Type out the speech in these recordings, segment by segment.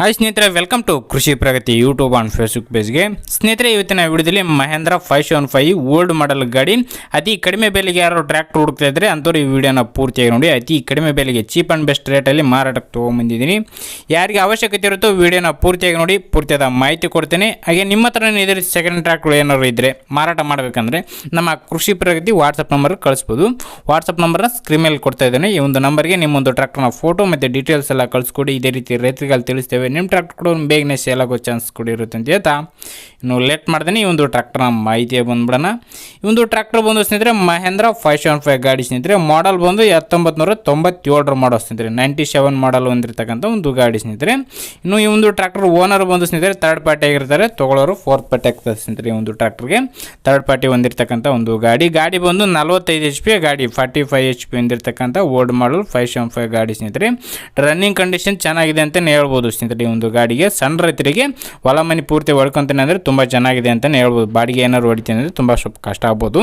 Hi ಸ್ನೇಹಿತರೆ welcome to Krishi Pragati YouTube and Facebook ಪೇಜ್ಗೆ ಸ್ನೇಹಿತರೆ, ಇವತ್ತಿನ ವಿಡಿಯೋದಲ್ಲಿ Mahindra five seven five old model ಗಾಡಿ. ಅತಿ ಕಡಿಮೆ ಬೆಲೆಗೆ ಯಾರೋ ಟ್ರ್ಯಾಕ್ಟರ್ ಹುಡುಕ್ತಾ ಇದ್ದರೆ ಅಂಥವ್ರು ಈ ವಿಡಿಯೋನ ಪೂರ್ತಿಯಾಗಿ ನೋಡಿ. ಅತಿ ಕಡಿಮೆ ಬೆಲೆಗೆ ಚೀಪ್ ಆ್ಯಂಡ್ ಬೆಸ್ಟ್ ರೇಟಲ್ಲಿ ಮಾರಾಟಕ್ಕೆ ತೊಗೊಂಬಂದಿದ್ದೀನಿ. ಯಾರಿಗೆ ಅವಶ್ಯಕತೆ ಇರುತ್ತೋ ವಿಡಿಯೋನ ಪೂರ್ತಿಯಾಗಿ ನೋಡಿ, ಪೂರ್ತಿಯಾದ ಮಾಹಿತಿ ಕೊಡ್ತೇನೆ. ಹಾಗೆ ನಿಮ್ಮ ಹತ್ರ ಇದ್ರೆ ಸೆಕೆಂಡ್ ಟ್ರ್ಯಾಕ್ಟರ್ ಏನಾದ್ರು ಇದ್ದರೆ ಮಾರಾಟ ಮಾಡಬೇಕಂದ್ರೆ ನಮ್ಮ ಕೃಷಿ ಪ್ರಗತಿ ವಾಟ್ಸಪ್ ನಂಬರ್ ಕಳಿಸ್ಬೋದು. ವಾಟ್ಸಪ್ ನಂಬರ್ನ ಸ್ಕ್ರೀನ್ ಮೇಲೆ ಕೊಡ್ತಾ ಇದ್ದೇನೆ. ಈ ಒಂದು ನಂಬರ್ಗೆ ನಿಮ್ಮೊಂದು ಟ್ರ್ಯಾಕ್ಟರ್ನ ಫೋಟೋ ಮತ್ತು ಡೀಟೇಲ್ಸ್ ಎಲ್ಲ ಕಳಿಸ್ಕೊಡಿ. ಇದೇ ರೀತಿ ರೈತರಿಗೆ ತಿಳಿಸ್ತೇವೆ. ನಿಮ್ಮ ಟ್ರ್ಯಾಕ್ಟರ್ ಕೂಡ ಒಂದು ಬೇಗನೆ ಸೇಲ್ ಆಗೋ ಚಾನ್ಸ್ ಕೂಡ ಇರುತ್ತೆ ಅಂತ ಹೇಳ್ತಾ. ಇನ್ನು ಲೇಟ್ ಮಾಡ್ದೇನೆ ಈ ಒಂದು ಟ್ರ್ಯಾಕ್ಟರ್ನ ಮಾಹಿತಿಯ ಬಂದ್ಬಿಡೋಣ. ಈ ಒಂದು ಟ್ರ್ಯಾಕ್ಟರ್ ಬಂದು ಸ್ನೇಹಿತರೆ, ಮಹೇಂದ್ರ ಫೈವ್ ಸೆವೆನ್ ಫೈವ್ ಗಾಡಿ ಸ್ನೇಹಿತರೆ ಮಾಡಲ್ ಬಂದು ಹತ್ತೊಂಬತ್ತು ನೂರ ತೊಂಬತ್ತೇಳರ ಸ್ನೇಹಿತರೆ ನೈಂಟಿ ಸೆವೆನ್ ಮಾಡಲ್ ಹೊಂದಿರತಕ್ಕಂಥ ಒಂದು ಗಾಡಿ ಸ್ನೇಹಿತರೆ. ಇನ್ನು ಈ ಒಂದು ಟ್ರ್ಯಾಕ್ಟರ್ ಓನರ್ ಬಂದು ಸ್ನೇಹಿತರೆ ಥರ್ಡ್ ಪಾರ್ಟಿ ಆಗಿರ್ತಾರೆ ತೊಗೊಳೋರು ಫೋರ್ತ್ ಪಾರ್ಟಿ ಆಗ್ತದೆ ಸ್ನೇಹಿತರೆ ಈ ಒಂದು ಟ್ರ್ಯಾಕ್ಟರ್ಗೆ ಥರ್ಡ್ ಪಾರ್ಟಿ ಹೊಂದಿರತಕ್ಕಂಥ ಒಂದು ಗಾಡಿ. ಗಾಡಿ ಬಂದು ನಲವತ್ತೈದು ಎಚ್ ಪಿ ಗಾಡಿ ಫಾರ್ಟಿ ಫೈವ್ ಎಚ್ ಪಿ ಹೊಂದಿರತಕ್ಕಂಥ old model five seven five ಗಾಡಿ ಸ್ನೇಹಿತರೆ. ರನ್ನಿಂಗ್ ಕಂಡೀಷನ್ ಚೆನ್ನಾಗಿದೆ ಅಂತ ಹೇಳ್ಬೋದು ಸ್ನೇಹಿತರೆ. ಈ ಒಂದು ಗಾಡಿಗೆ ಸಣ್ಣ ರೈತರಿಗೆ ಹೊಲ ಮನೆ ಪೂರ್ತಿ ಹೊಡ್ಕೊತೀನಿ ಅಂದರೆ ತುಂಬ ಚೆನ್ನಾಗಿದೆ ಅಂತಲೇ ಹೇಳ್ಬೋದು. ಬಾಡಿಗೆ ಏನಾದ್ರು ಹೊಡಿತೀನಿ ಅಂದರೆ ತುಂಬ ಸ್ವಲ್ಪ ಕಷ್ಟ ಆಗ್ಬೋದು.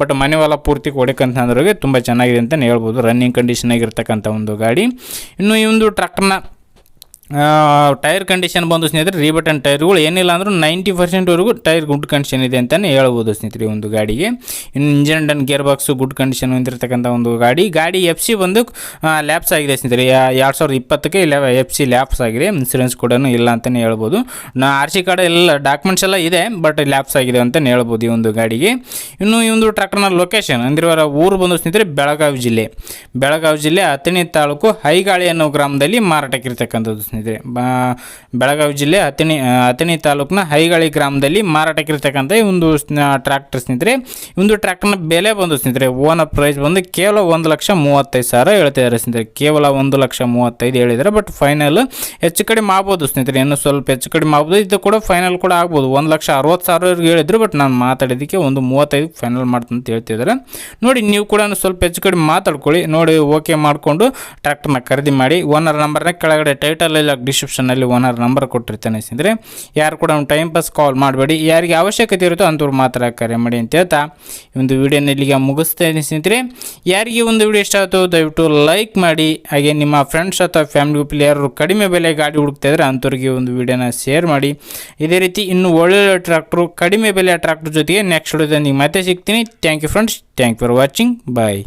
ಬಟ್ ಮನೆ ಹೊಲ ಪೂರ್ತಿ ಹೊಡಿಕಂತಂದ್ರಿಗೆ ತುಂಬ ಚೆನ್ನಾಗಿದೆ ಅಂತಲೇ ಹೇಳ್ಬೋದು. ರನ್ನಿಂಗ್ ಕಂಡೀಷನ್ ಆಗಿರ್ತಕ್ಕಂಥ ಒಂದು ಗಾಡಿ. ಇನ್ನು ಈ ಒಂದು ಟ್ರ್ಯಾಕ್ಟರ್ನ ಟೈರ್ ಕಂಡೀಷನ್ ಬಂದು ಸ್ನೇಹಿತರೆ ರೀಬಟನ್ ಟೈರ್ಗಳು ಏನಿಲ್ಲ ಅಂದರೂ ನೈಂಟಿ ಪರ್ಸೆಂಟ್ವರೆಗೂ ಟೈರ್ ಗುಡ್ ಕಂಡೀಷನ್ ಇದೆ ಅಂತಲೇ ಹೇಳ್ಬೋದು ಸ್ನೇಹಿತರೆ ಒಂದು ಗಾಡಿಗೆ. ಇನ್ನು engine and gear box good condition ಹೊಂದಿರತಕ್ಕಂಥ ಒಂದು ಗಾಡಿ. ಗಾಡಿ ಎಫ್ ಸಿ ಬಂದು ಲ್ಯಾಪ್ಸ್ ಆಗಿದೆ ಸ್ನೇಹಿತರೆ. ಎರಡು ಸಾವಿರದ ಇಪ್ಪತ್ತಕ್ಕೆ ಇಲ್ಲ ಎಫ್ ಸಿ ಲ್ಯಾಪ್ಸ್ ಆಗಿದೆ. ಇನ್ಸೂರೆನ್ಸ್ ಕೂಡ ಇಲ್ಲ ಅಂತಲೇ ಹೇಳ್ಬೋದು. ನಾ ಆರ್ ಸಿ ಕಾರ್ಡ್ ಎಲ್ಲ ಡಾಕ್ಯುಮೆಂಟ್ಸ್ ಎಲ್ಲ ಇದೆ ಬಟ್ ಲ್ಯಾಪ್ಸ್ ಆಗಿದೆ ಅಂತಲೇ ಹೇಳ್ಬೋದು ಈ ಒಂದು ಗಾಡಿಗೆ. ಇನ್ನು ಈ ಒಂದು ಟ್ರ್ಯಾಕ್ಟರ್ನ ಲೊಕೇಶನ್ ಅಂದಿರುವ ಊರು ಬಂದು ಸ್ನೇಹಿತರೆ ಬೆಳಗಾವಿ ಜಿಲ್ಲೆ. ಬೆಳಗಾವಿ ಜಿಲ್ಲೆ ಹತ್ತನೇ ತಾಲೂಕು ಹೈಗಾಳಿ ಅನ್ನೋ ಗ್ರಾಮದಲ್ಲಿ ಮಾರಾಟಕ್ಕಿರ್ತಕ್ಕಂಥದ್ದು ಸ್ನೇಹಿತರೆ. ಬಾ, ಬೆಳಗಾವಿ ಜಿಲ್ಲೆ ಅಥಣಿ ಅಥಣಿ ತಾಲೂಕಿನ ಹೈಗಳಿ ಗ್ರಾಮದಲ್ಲಿ ಮಾರಾಟಕ್ಕಿರ್ತಕ್ಕಂಥ ಈ ಒಂದು ಟ್ರ್ಯಾಕ್ಟರ್ ಸ್ನೇಹಿತರೆ ಒಂದು ಟ್ರ್ಯಾಕ್ಟರ್ನ ಬೆಲೆ ಬಂದು ಸ್ನೇಹಿತರೆ, ಓನರ್ ಪ್ರೈಸ್ ಬಂದು ಕೇವಲ ಒಂದು ಲಕ್ಷ ಮೂವತ್ತೈದು ಸಾವಿರ ಹೇಳ್ತಿದ್ದಾರೆ ಸ್ನೇಹಿತರೆ. ಕೇವಲ ಒಂದು ಲಕ್ಷ ಮೂವತ್ತೈದು ಹೇಳಿದ್ದಾರೆ ಬಟ್ ಫೈನಲ್ ಹೆಚ್ಚು ಕಡಿಮೆ ಆಗ್ಬೋದು ಸ್ನೇಹಿತರೆ. ಇನ್ನು ಸ್ವಲ್ಪ ಹೆಚ್ಚು ಕಡಿಮೆ ಆಗ್ಬೋದು. ಇದು ಕೂಡ ಫೈನಲ್ ಕೂಡ ಆಗ್ಬೋದು. ಒಂದು ಲಕ್ಷ ಅರವತ್ತು ಸಾವಿರವರೆಗೆ ಹೇಳಿದ್ರು ಬಟ್ ನಾನು ಮಾತಾಡಿದ್ದಕ್ಕೆ ಒಂದು ಮೂವತ್ತೈದು ಫೈನಲ್ ಮಾಡ್ತೀನಿ ಅಂತ ಹೇಳ್ತಿದ್ದಾರೆ. ನೋಡಿ, ನೀವು ಕೂಡ ಸ್ವಲ್ಪ ಹೆಚ್ಚು ಕಡಿಮೆ ಮಾತಾಡ್ಕೊಳ್ಳಿ. ನೋಡಿ ಓಕೆ ಮಾಡಿಕೊಂಡು ಟ್ರ್ಯಾಕ್ಟರ್ನ ಖರೀದಿ ಮಾಡಿ ಓನರ್ ನಂಬರ್ನ ಕೆಳಗಡೆ ಟೈಟಲ್ ಇಲ್ಲ ಡಿಸ್ಕ್ರಿಪ್ಷನಲ್ಲಿ ಓನರ್ ನಂಬರ್ ಕೊಟ್ಟಿರ್ತಾನೆ ಸ್ನೇಹಿತರೆ. ಯಾರು ಕೂಡ ಟೈಮ್ ಪಾಸ್ ಕಾಲ್ ಮಾಡಬೇಡಿ. ಯಾರಿಗೆ ಅವಶ್ಯಕತೆ ಇರುತ್ತೋ ಅಂಥವ್ರು ಮಾತ್ರ ಕರೆ ಮಾಡಿ ಅಂತ ಹೇಳ್ತಾ ಒಂದು ವಿಡಿಯೋನ ಇಲ್ಲಿಗೆ ಮುಗಿಸ್ತಾ ಸ್ನೇಹಿತರೆ. ಯಾರಿಗೆ ಒಂದು ವಿಡಿಯೋ ಇಷ್ಟ ಆಯಿತು ದಯವಿಟ್ಟು ಲೈಕ್ ಮಾಡಿ. ಹಾಗೆ ನಿಮ್ಮ ಫ್ರೆಂಡ್ಸ್ ಅಥವಾ ಫ್ಯಾಮಿಲಿ ಗ್ರೂಪಲ್ಲಿ ಯಾರು ಕಡಿಮೆ ಬೆಲೆ ಗಾಡಿ ಹುಡುಕ್ತಾ ಇದ್ರೆ ಅಂಥವ್ರಿಗೆ ಒಂದು ವಿಡಿಯೋನ ಶೇರ್ ಮಾಡಿ. ಇದೇ ರೀತಿ ಇನ್ನು ಒಳ್ಳೊಳ್ಳೆ ಟ್ರ್ಯಾಕ್ಟ್ರು ಕಡಿಮೆ ಬೆಲೆ ಟ್ರ್ಯಾಕ್ಟ್ರ್ ಜೊತೆಗೆ ನೆಕ್ಸ್ಟ್ ವಿಡಿಯೋದಲ್ಲಿ ಮತ್ತೆ ಸಿಗ್ತೀನಿ. Thank you friends thank you for watching bye